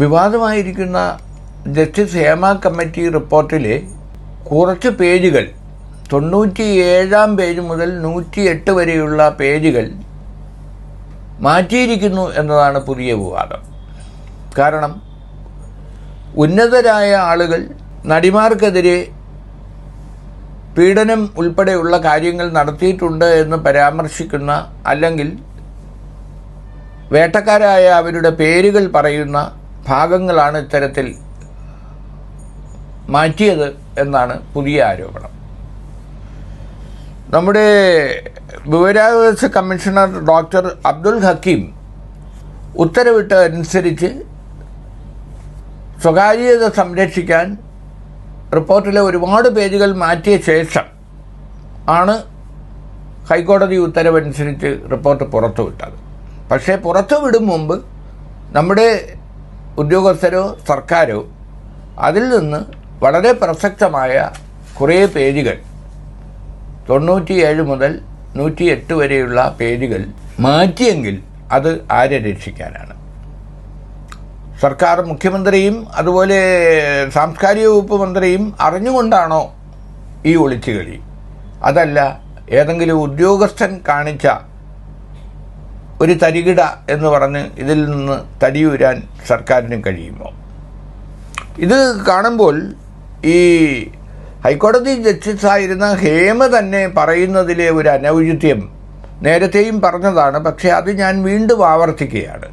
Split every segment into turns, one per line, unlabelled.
വിവാദമായിരിക്കുന്ന justice Hema committee റിപ്പോർട്ടിലെ കുറച്ച് പേജുകൾ തൊണ്ണൂറ്റി ഏഴാം പേജ് മുതൽ നൂറ്റി എട്ട് വരെയുള്ള പേജുകൾ മാറ്റിയിരിക്കുന്നു എന്നതാണ് പുതിയ വിവാദം. കാരണം ഉന്നതരായ ആളുകൾ നടിമാർക്കെതിരെ പീഡനം ഉൾപ്പെടെയുള്ള കാര്യങ്ങൾ നടത്തിയിട്ടുണ്ട് എന്ന് പരാമർശിക്കുന്ന അല്ലെങ്കിൽ വേട്ടക്കാരായ അവരുടെ പേരുകൾ പറയുന്ന ഭാഗങ്ങളാണ് ഇത്തരത്തിൽ മാറ്റിയത് എന്നാണ് പുതിയ ആരോപണം. നമ്മുടെ വിവരാവകാശ കമ്മീഷണർ ഡോക്ടർ അബ്ദുൽ ഹക്കീം ഉത്തരവിട്ട അനുസരിച്ച് സ്വകാര്യത സംരക്ഷിക്കാൻ റിപ്പോർട്ടിലെ ഒരുപാട് പേജുകൾ മാറ്റിയ ശേഷം ആണ് ഹൈക്കോടതി ഉത്തരവനുസരിച്ച് റിപ്പോർട്ട് പുറത്തുവിട്ടത്. പക്ഷേ പുറത്തുവിടും മുമ്പ് നമ്മുടെ ഉദ്യോഗസ്ഥരോ സർക്കാരോ അതിൽ നിന്ന് വളരെ പ്രസക്തമായ കുറേ പേജുകൾ തൊണ്ണൂറ്റിയേഴ് മുതൽ നൂറ്റിയെട്ട് വരെയുള്ള പേജുകൾ മാറ്റിയെങ്കിൽ അത് ആരെ രക്ഷിക്കാനാണ്. സർക്കാർ മുഖ്യമന്ത്രിയും അതുപോലെ സാംസ്കാരിക വകുപ്പ് മന്ത്രിയും അറിഞ്ഞുകൊണ്ടാണോ ഈ ഒളിച്ചുകളി? അതല്ല ഏതെങ്കിലും ഉദ്യോഗസ്ഥൻ കാണിച്ച ഒരു തരികിട എന്ന് പറഞ്ഞ് ഇതിൽ നിന്ന് തടിയൂരാൻ സർക്കാരിന് കഴിയുമോ? ഇത് കാണുമ്പോൾ ഈ ഹൈക്കോടതി ജസ്റ്റിസായിരുന്ന ഹേമ തന്നെ പറയുന്നതിലെ ഒരു അനൗചിത്യം നേരത്തെയും പറഞ്ഞതാണ്. പക്ഷേ അത് ഞാൻ വീണ്ടും ആവർത്തിക്കുകയാണ്.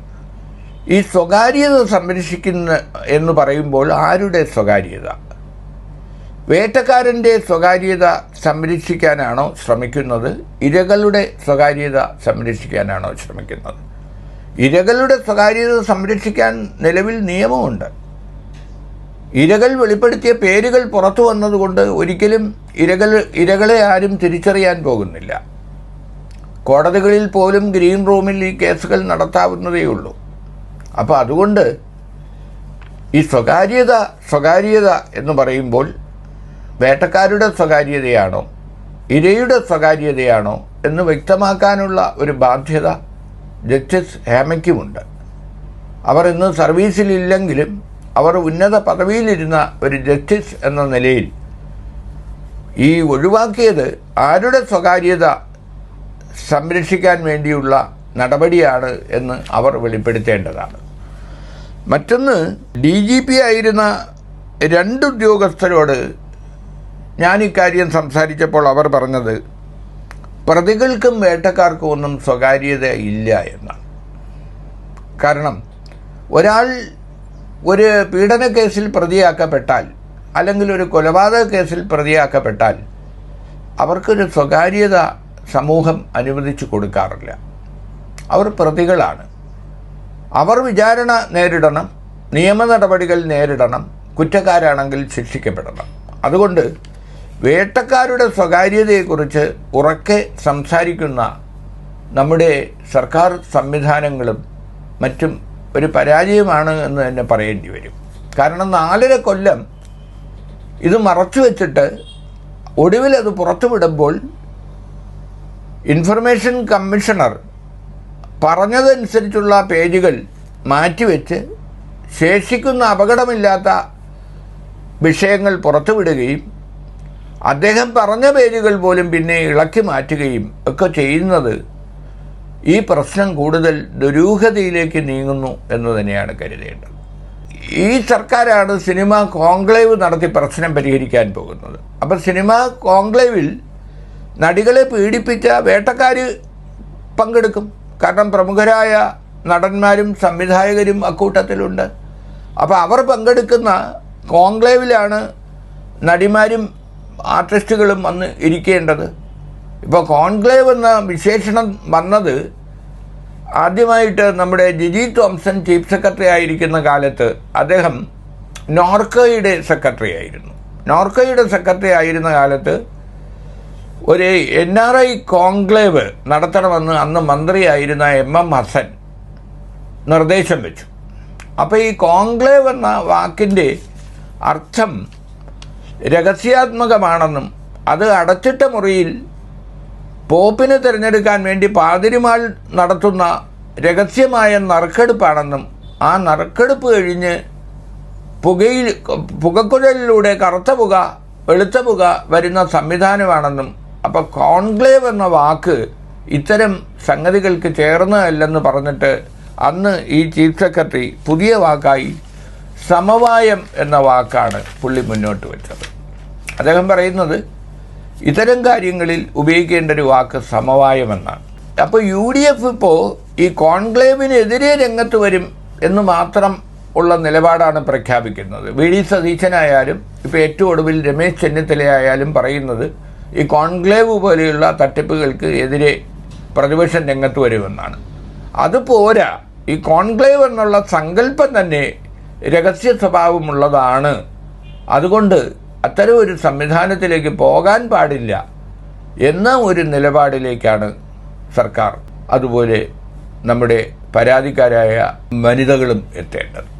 ഈ സ്വകാര്യത സംരക്ഷിക്കുന്ന എന്ന് പറയുമ്പോൾ ആരുടെ സ്വകാര്യത? വേട്ടക്കാരന്റെ സ്വകാര്യത സംരക്ഷിക്കാനാണോ ശ്രമിക്കുന്നത്? ഇരകളുടെ സ്വകാര്യത സംരക്ഷിക്കാനാണോ ശ്രമിക്കുന്നത്? ഇരകളുടെ സ്വകാര്യത സംരക്ഷിക്കാൻ നിലവിൽ നിയമമുണ്ട്. ഇരകൾ വെളിപ്പെടുത്തിയ പേരുകൾ പുറത്തു വന്നതുകൊണ്ട് ഒരിക്കലും ഇരകൾ ഇരകളെ ആരും തിരിച്ചറിയാൻ പോകുന്നില്ല. കോടതികളിൽ പോലും ഗ്രീൻ റൂമിൽ ഈ കേസുകൾ നടത്താവുന്നതേ ഉള്ളൂ. അപ്പോൾ അതുകൊണ്ട് ഈ സ്വകാര്യത സ്വകാര്യത എന്ന് പറയുമ്പോൾ വേട്ടക്കാരുടെ സ്വകാര്യതയാണോ? ഇരയുടെ സ്വകാര്യതയാണോ? എന്ന് വ്യക്തമാക്കാനുള്ള ഒരു ബാധ്യത ജസ്റ്റിസ് ഹേമയ്ക്കുമുണ്ട്. അവർ ഇന്ന് സർവീസിലില്ലെങ്കിലും അവർ ഉന്നത പദവിയിലിരുന്ന ഒരു ജസ്റ്റിസ് എന്ന നിലയിൽ ഈ ഒഴിവാക്കിയത് ആരുടെ സ്വകാര്യത സംരക്ഷിക്കാൻ വേണ്ടിയുള്ള നടപടിയാണ് എന്ന് അവർ വെളിപ്പെടുത്തേണ്ടതാണ്. മറ്റൊന്ന് ഡി ജി പി ആയിരുന്ന രണ്ട് ഉദ്യോഗസ്ഥരോട് ഞാൻ ഇക്കാര്യം സംസാരിച്ചപ്പോൾ അവർ പറഞ്ഞത് പ്രതികൾക്കും വേട്ടക്കാർക്കും ഒന്നും സ്വകാര്യത ഇല്ല എന്നാണ്. കാരണം ഒരാൾ ഒരു പീഡന കേസിൽ പ്രതിയാക്കപ്പെട്ടാൽ അല്ലെങ്കിൽ ഒരു കൊലപാതക കേസിൽ പ്രതിയാക്കപ്പെട്ടാൽ അവർക്കൊരു സ്വകാര്യത സമൂഹം അനുവദിച്ചു കൊടുക്കാറില്ല. അവർ പ്രതികളാണ്. അവർ വിചാരണ നേരിടണം നിയമ നടപടികൾ നേരിടണം കുറ്റക്കാരാണെങ്കിൽ ശിക്ഷിക്കപ്പെടണം. അതുകൊണ്ട് വേട്ടക്കാരുടെ സ്വകാര്യതയെക്കുറിച്ച് ഉറക്കെ സംസാരിക്കുന്ന നമ്മുടെ സർക്കാർ സംവിധാനങ്ങളും മറ്റും ഒരു പരാജയമാണ് എന്ന് തന്നെ പറയേണ്ടി വരും. കാരണം നാലര കൊല്ലം ഇത് മറച്ചു വെച്ചിട്ട് ഒടുവിൽ അത് പുറത്തുവിടുമ്പോൾ ഇൻഫർമേഷൻ കമ്മീഷണർ പറഞ്ഞതനുസരിച്ചുള്ള പേജുകൾ മാറ്റിവെച്ച് ശേഷിക്കുന്ന അപകടമില്ലാത്ത വിഷയങ്ങൾ പുറത്തുവിടുകയും അദ്ദേഹം പറഞ്ഞ പേരുകൾ പോലും പിന്നെ ഇളക്കി മാറ്റുകയും ഒക്കെ ചെയ്യുന്നത് ഈ പ്രശ്നം കൂടുതൽ ദുരൂഹതയിലേക്ക് നീങ്ങുന്നു എന്ന് തന്നെയാണ് കരുതേണ്ടത്. ഈ സർക്കാരാണ് സിനിമ കോൺക്ലേവ് നടത്തി പ്രശ്നം പരിഹരിക്കാൻ പോകുന്നത്. അപ്പോൾ സിനിമ കോൺക്ലേവിൽ നടികളെ പീഡിപ്പിച്ച വേട്ടക്കാർ പങ്കെടുക്കും. കാരണം പ്രമുഖരായ നടന്മാരും സംവിധായകരും അക്കൂട്ടത്തിലുണ്ട്. അപ്പോൾ അവർ പങ്കെടുക്കുന്ന കോൺക്ലേവിലാണ് നടിമാരും ആർട്ടിസ്റ്റുകളും വന്ന് ഇരിക്കേണ്ടത്. ഇപ്പോൾ കോൺക്ലേവ് എന്ന വിശേഷണം വന്നത് ആദ്യമായിട്ട് നമ്മുടെ ജിജി തോംസൺ ചീഫ് സെക്രട്ടറി ആയിരിക്കുന്ന കാലത്ത് അദ്ദേഹം നോർക്കയുടെ സെക്രട്ടറി ആയിരുന്നു നോർക്കയുടെ സെക്രട്ടറി ആയിരുന്ന കാലത്ത് ഒരു എൻ ആർ ഐ കോൺക്ലേവ് നടത്തണമെന്ന് അന്ന് മന്ത്രിയായിരുന്ന എം എം ഹസൻ നിർദ്ദേശം വെച്ചു. അപ്പോൾ ഈ കോൺക്ലേവ് എന്ന വാക്കിന്റെ അർത്ഥം രഹസ്യാത്മകമാണെന്നും അത് അടച്ചിട്ട മുറിയിൽ പോപ്പിനെ തിരഞ്ഞെടുക്കാൻ വേണ്ടി പാതിരിമാൾ നടത്തുന്ന രഹസ്യമായ നറുക്കെടുപ്പാണെന്നും ആ നറുക്കെടുപ്പ് കഴിഞ്ഞ് പുകയിൽ പുകക്കുഴലിലൂടെ കറുത്ത പുക വെളുത്ത പുക വരുന്ന സംവിധാനമാണെന്നും അപ്പോൾ കോൺക്ലേവ് എന്ന വാക്ക് ഇത്തരം സംഗതികൾക്ക് ചേർന്നതല്ലെന്ന് പറഞ്ഞിട്ട് അന്ന് ഈ ചീഫ് സെക്രട്ടറി പുതിയ വാക്കായി സമവായം എന്ന വാക്കാണ് പുള്ളി മുന്നോട്ട് വെച്ചത്. അദ്ദേഹം പറയുന്നത് ഇത്തരം കാര്യങ്ങളിൽ ഉപയോഗിക്കേണ്ട ഒരു വാക്ക് സമവായമെന്നാണ്. അപ്പോൾ യു ഡി എഫ് ഇപ്പോൾ ഈ കോൺക്ലേവിനെതിരെ രംഗത്ത് വരും എന്ന് മാത്രം ഉള്ള നിലപാടാണ് പ്രഖ്യാപിക്കുന്നത്. വി ഡി സതീശനായാലും ഇപ്പോൾ ഏറ്റവും ഒടുവിൽ രമേശ് ചെന്നിത്തലയായാലും പറയുന്നത് ഈ കോൺക്ലേവ് പോലെയുള്ള തട്ടിപ്പുകൾക്ക് എതിരെ പ്രതിപക്ഷം രംഗത്ത് വരുമെന്നാണ്. അതുപോരാ ഈ കോൺക്ലേവ് എന്നുള്ള സങ്കല്പം തന്നെ രഹസ്യ സ്വഭാവമുള്ളതാണ്. അതുകൊണ്ട് അത്തരം ഒരു സംവിധാനത്തിലേക്ക് പോകാൻ പാടില്ല എന്ന ഒരു നിലപാടിലേക്കാണ് സർക്കാർ അതുപോലെ നമ്മുടെ പരാതിക്കാരായ വനിതകളും എത്തേണ്ടത്.